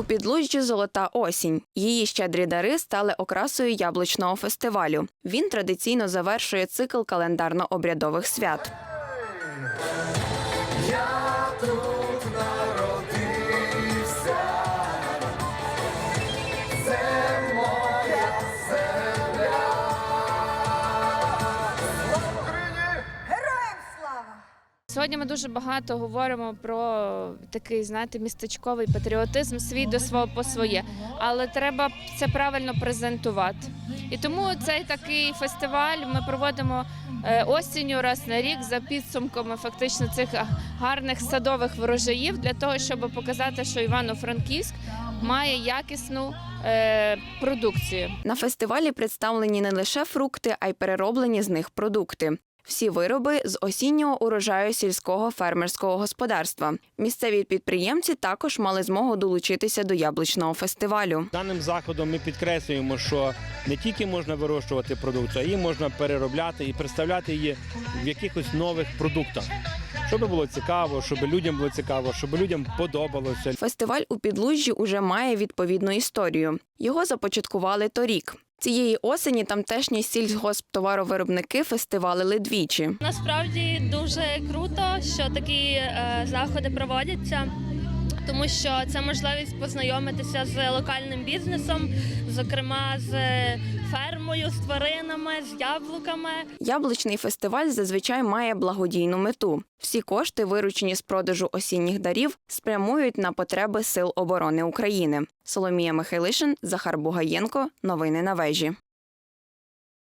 У підлужжі золота осінь. Її щедрі дари стали окрасою яблучного фестивалю. Він традиційно завершує цикл календарно-обрядових свят. Героям Сьогодні ми дуже багато говоримо про такий, знаєте, містечковий патріотизм, свій до свого по своє, але треба це правильно презентувати. І тому цей такий фестиваль ми проводимо е, осінню раз на рік за підсумками фактично цих гарних садових врожаїв для того, щоб показати, що Івано-Франківськ має якісну е, продукцію. На фестивалі представлені не лише фрукти, а й перероблені з них продукти. Всі вироби з осіннього урожаю сільського фермерського господарства. Місцеві підприємці також мали змогу долучитися до яблучного фестивалю. Даним заходом ми підкреслюємо, що не тільки можна вирощувати продукцію, а її можна переробляти і представляти її в якихось нових продуктах. Щоб було цікаво, щоб людям було цікаво, щоб людям подобалося. Фестиваль у підлужжі уже має відповідну історію. Його започаткували торік. Цієї осені тамтешні сільгосптоваровиробники фестивалили двічі. Насправді дуже круто, що такі е, заходи проводяться, тому що це можливість познайомитися з локальним бізнесом, зокрема з фермою, з тваринами, з яблуками. Яблучний фестиваль зазвичай має благодійну мету. Всі кошти, виручені з продажу осінніх дарів, спрямують на потреби Сил оборони України. Соломія Михайлишин, Захар Бугаєнко. Новини на вежі.